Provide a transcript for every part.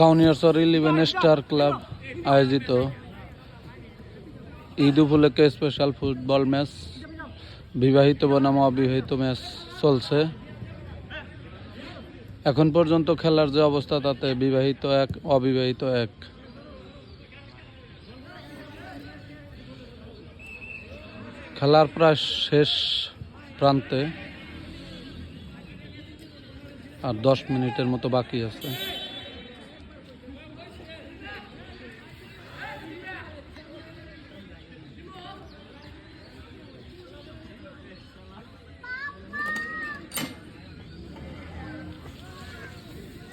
কাউনিয়ারসর eleven star club আয়োজিত। ঈদ উপলক্ষে special football match, বিবাহিত বনাম অবিবাহিত ম্যাচ চলছে। এখন পর্যন্ত খেলার যে অবস্থা, তাতে বিবাহিত এক, অবিবাহিত এক। খেলার প্রায় শেষ প্রান্তে আর দশ মিনিটের মতো বাকি আছে।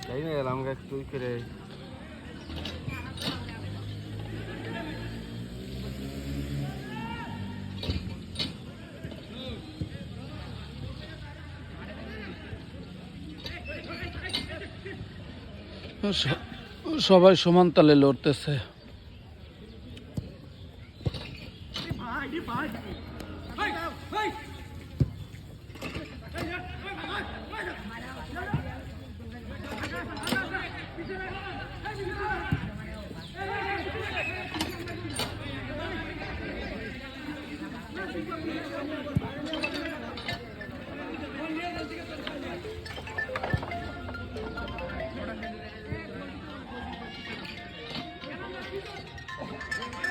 তাই না একটু করে। সবাই সমান তালে লড়তেছে।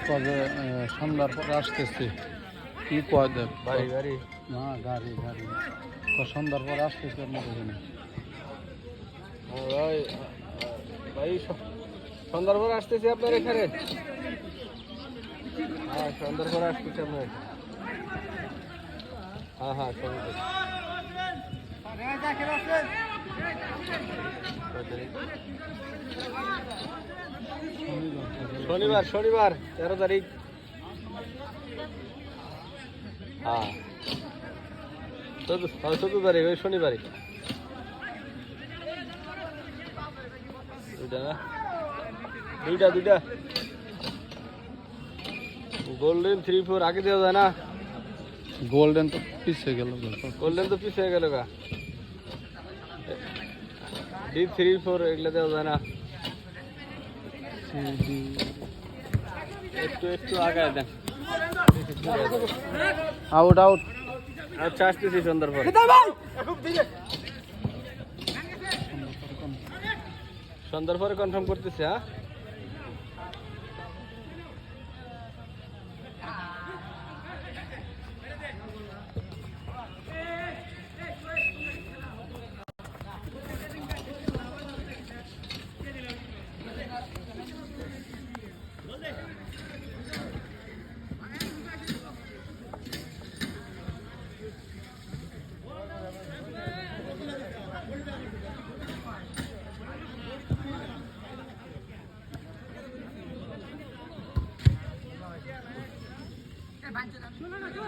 তবে সন্ধ্যার পর আসতেছি। কি কয় দেখ বাড়ি বাড়ি? না গাড়ি গাড়ি। তো সন্ধ্যার পর আসতেছি আপনার এখানে ভাই ভাই সন্ধ্যার পর আসতেছি আপনার এখানে? হ্যাঁ সন্ধ্যার পর আসতেছি আপনার। হ্যাঁ হ্যাঁ সন্ধ্যা শনিবার শনিবার তেরো তারিখ। হ্যাঁ। চোদ্দ হ্যাঁ, তারিখ ওই শনিবারই। দুইটা না? দুইটা দুইটা। গোল্ডেন থ্রি ফোর আগে দেওয়া যায় না? গোল্ডেন তো পিছিয়ে গেল গোল্ডেন। তো পিছিয়ে হয়ে গেল গা। ডি থ্রি ফোর এগুলো দেওয়া যায় না। একটু একটু আগে দেন। আউট আউট আচ্ছা আসতেছি সন্ধ্যার পর সন্ধ্যার পরে কনফার্ম করতেছি হ্যাঁ? 慢，就那，就，